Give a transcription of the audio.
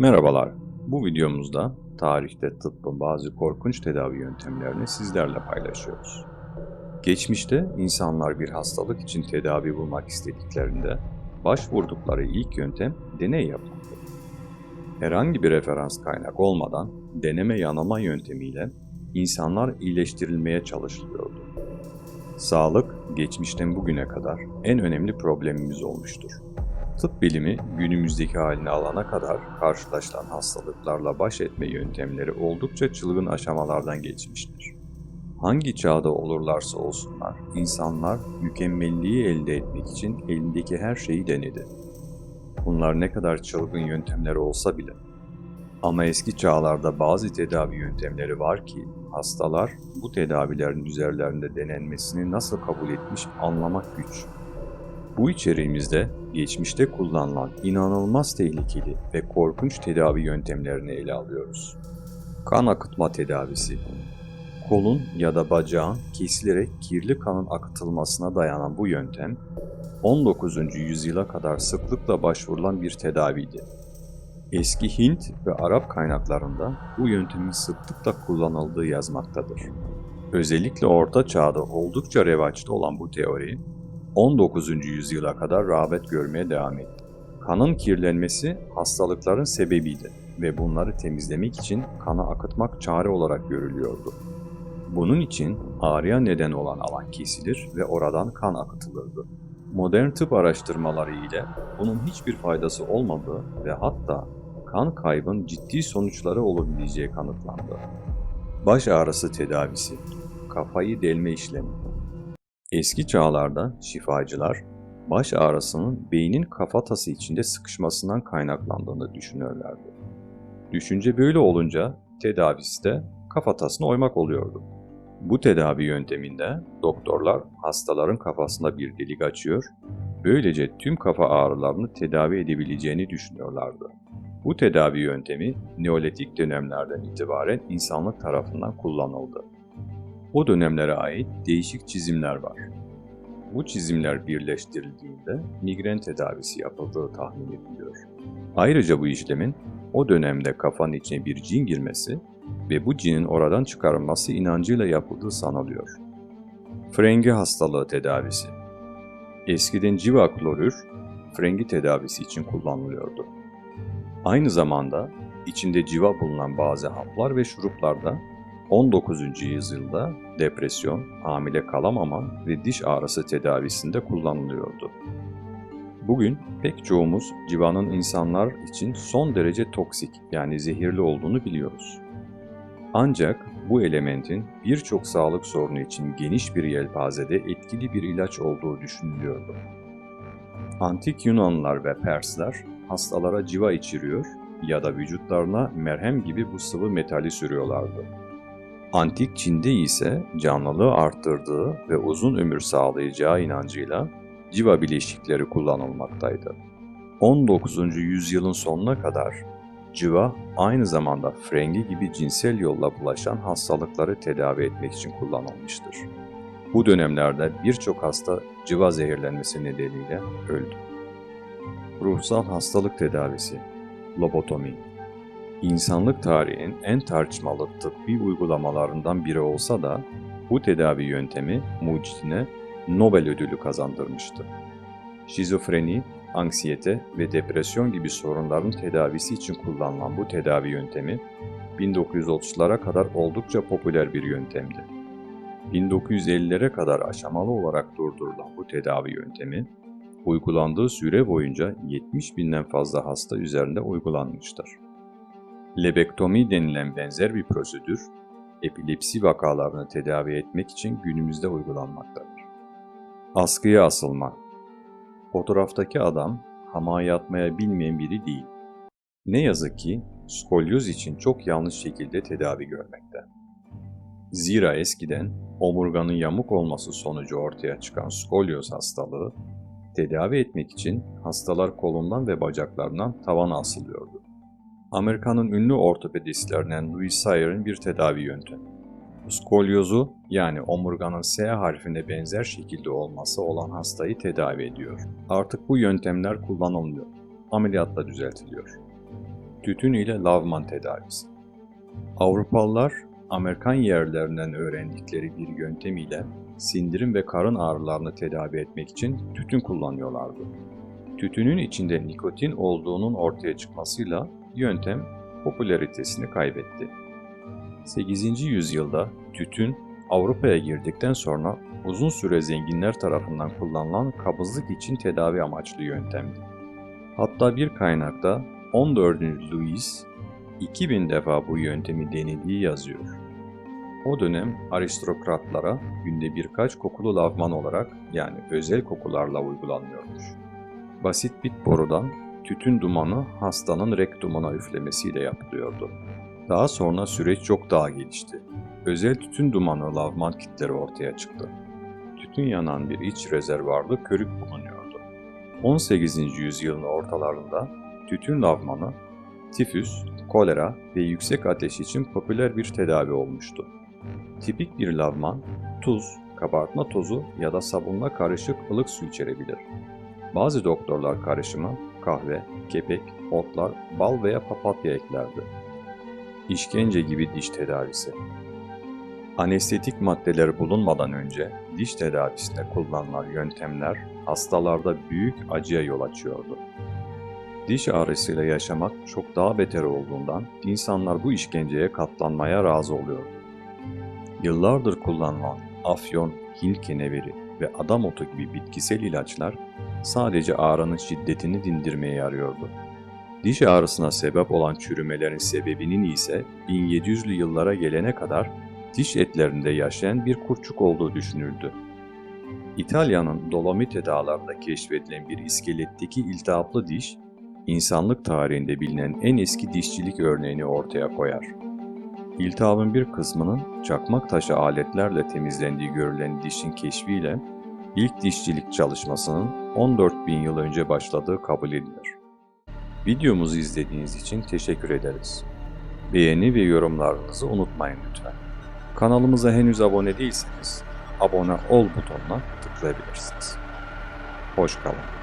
Merhabalar. Bu videomuzda tarihte tıbbın bazı korkunç tedavi yöntemlerini sizlerle paylaşıyoruz. Geçmişte insanlar bir hastalık için tedavi bulmak istediklerinde başvurdukları ilk yöntem deney yapmaktı. Herhangi bir referans kaynak olmadan deneme yanılma yöntemiyle insanlar iyileştirilmeye çalışılıyordu. Sağlık geçmişten bugüne kadar en önemli problemimiz olmuştur. Tıp bilimi günümüzdeki halini alana kadar karşılaşılan hastalıklarla baş etme yöntemleri oldukça çılgın aşamalardan geçmiştir. Hangi çağda olurlarsa olsunlar, insanlar mükemmelliği elde etmek için elindeki her şeyi denedi. Bunlar ne kadar çılgın yöntemler olsa bile. Ama eski çağlarda bazı tedavi yöntemleri var ki hastalar bu tedavilerin üzerlerinde denenmesini nasıl kabul etmiş anlamak güç. Bu içeriğimizde geçmişte kullanılan inanılmaz tehlikeli ve korkunç tedavi yöntemlerini ele alıyoruz. Kan akıtma tedavisi Kolun ya da bacağın kesilerek kirli kanın akıtılmasına dayanan bu yöntem, 19. yüzyıla kadar sıklıkla başvurulan bir tedaviydi. Eski Hint ve Arap kaynaklarında bu yöntemin sıklıkla kullanıldığı yazmaktadır. Özellikle Orta Çağ'da oldukça revaçta olan bu teori, 19. yüzyıla kadar rağbet görmeye devam etti. Kanın kirlenmesi hastalıkların sebebiydi ve bunları temizlemek için kana akıtmak çare olarak görülüyordu. Bunun için ağrıya neden olan alan kesilir ve oradan kan akıtılırdı. Modern tıp araştırmaları ile bunun hiçbir faydası olmadığı ve hatta kan kaybın ciddi sonuçları olabileceği kanıtlandı. Baş ağrısı tedavisi, kafayı delme işlemi. Eski çağlarda şifacılar baş ağrısının beynin kafatası içinde sıkışmasından kaynaklandığını düşünürlerdi. Düşünce böyle olunca tedavisi de kafatasını oymak oluyordu. Bu tedavi yönteminde doktorlar hastaların kafasında bir delik açıyor, böylece tüm kafa ağrılarını tedavi edebileceğini düşünüyorlardı. Bu tedavi yöntemi Neolitik dönemlerden itibaren insanlık tarafından kullanıldı. O dönemlere ait değişik çizimler var. Bu çizimler birleştirildiğinde migren tedavisi yapıldığı tahmin ediliyor. Ayrıca bu işlemin o dönemde kafanın içine bir cin girmesi ve bu cinin oradan çıkarılması inancıyla yapıldığı sanılıyor. Frengi hastalığı tedavisi Eskiden civa klorür, frengi tedavisi için kullanılıyordu. Aynı zamanda içinde civa bulunan bazı haplar ve şuruplarda 19. yüzyılda depresyon, hamile kalamama ve diş ağrısı tedavisinde kullanılıyordu. Bugün pek çoğumuz civanın insanlar için son derece toksik yani zehirli olduğunu biliyoruz. Ancak bu elementin birçok sağlık sorunu için geniş bir yelpazede etkili bir ilaç olduğu düşünülüyordu. Antik Yunanlılar ve Persler hastalara civa içiriyor ya da vücutlarına merhem gibi bu sıvı metali sürüyorlardı. Antik Çin'de ise canlılığı arttırdığı ve uzun ömür sağlayacağı inancıyla civa bileşikleri kullanılmaktaydı. 19. yüzyılın sonuna kadar civa aynı zamanda frengi gibi cinsel yolla bulaşan hastalıkları tedavi etmek için kullanılmıştır. Bu dönemlerde birçok hasta civa zehirlenmesi nedeniyle öldü. Ruhsal hastalık tedavisi, lobotomi, İnsanlık tarihinin en tartışmalı tıbbi uygulamalarından biri olsa da bu tedavi yöntemi mucitine Nobel ödülü kazandırmıştı. Şizofreni, anksiyete ve depresyon gibi sorunların tedavisi için kullanılan bu tedavi yöntemi 1930'lara kadar oldukça popüler bir yöntemdi. 1950'lere kadar aşamalı olarak durdurulan bu tedavi yöntemi, uygulandığı süre boyunca 70 binden fazla hasta üzerinde uygulanmıştır. Lebektomi denilen benzer bir prosedür, epilepsi vakalarını tedavi etmek için günümüzde uygulanmaktadır. Askıya asılma Fotoğraftaki adam hamağa yatmaya bilmeyen biri değil. Ne yazık ki skolyoz için çok yanlış şekilde tedavi görmekte. Zira eskiden omurganın yamuk olması sonucu ortaya çıkan skolyoz hastalığı tedavi etmek için hastalar kolundan ve bacaklarından tavana asılıyordu. Amerika'nın ünlü ortopedistlerinden Louis Sayre'ın bir tedavi yöntemi. Skolyozu yani omurganın S harfine benzer şekilde olması olan hastayı tedavi ediyor. Artık bu yöntemler kullanılmıyor. Ameliyatla düzeltiliyor. Tütün ile lavman tedavisi. Avrupalılar Amerikan yerlerinden öğrendikleri bir yöntem ile sindirim ve karın ağrılarını tedavi etmek için tütün kullanıyorlardı. Tütünün içinde nikotin olduğunun ortaya çıkmasıyla yöntem popülaritesini kaybetti. 8. yüzyılda tütün Avrupa'ya girdikten sonra uzun süre zenginler tarafından kullanılan kabızlık için tedavi amaçlı yöntemdi. Hatta bir kaynakta 14. Louis 2000 defa bu yöntemi denediği yazıyor. O dönem aristokratlara günde birkaç kokulu lavman olarak yani özel kokularla uygulanıyormuş. Basit bir borudan tütün dumanı hastanın rektumuna üflemesiyle yapılıyordu. Daha sonra süreç çok daha gelişti. Özel tütün dumanı lavman kitleri ortaya çıktı. Tütün yanan bir iç rezervuarlı körük bulunuyordu. 18. yüzyılın ortalarında tütün lavmanı, tifüs, kolera ve yüksek ateş için popüler bir tedavi olmuştu. Tipik bir lavman, tuz, kabartma tozu ya da sabunla karışık ılık su içerebilir. Bazı doktorlar karışıma kahve, kepek, otlar, bal veya papatya eklerdi. İşkence gibi diş tedavisi. Anestetik maddeler bulunmadan önce diş tedavisinde kullanılan yöntemler hastalarda büyük acıya yol açıyordu. Diş ağrısıyla yaşamak çok daha beter olduğundan insanlar bu işkenceye katlanmaya razı oluyordu. Yıllardır kullanılan afyon, keneveri ve adam otu gibi bitkisel ilaçlar sadece ağrının şiddetini dindirmeye yarıyordu. Diş ağrısına sebep olan çürümelerin sebebinin ise 1700'lü yıllara gelene kadar diş etlerinde yaşayan bir kurçuk olduğu düşünüldü. İtalya'nın Dolomite dağlarında keşfedilen bir iskeletteki iltihaplı diş, insanlık tarihinde bilinen en eski dişçilik örneğini ortaya koyar. İltihabın bir kısmının çakmak taşı aletlerle temizlendiği görülen dişin keşfiyle ilk dişçilik çalışmasının 14 bin yıl önce başladığı kabul edilir. Videomuzu izlediğiniz için teşekkür ederiz. Beğeni ve yorumlarınızı unutmayın lütfen. Kanalımıza henüz abone değilseniz abone ol butonuna tıklayabilirsiniz. Hoş kalın.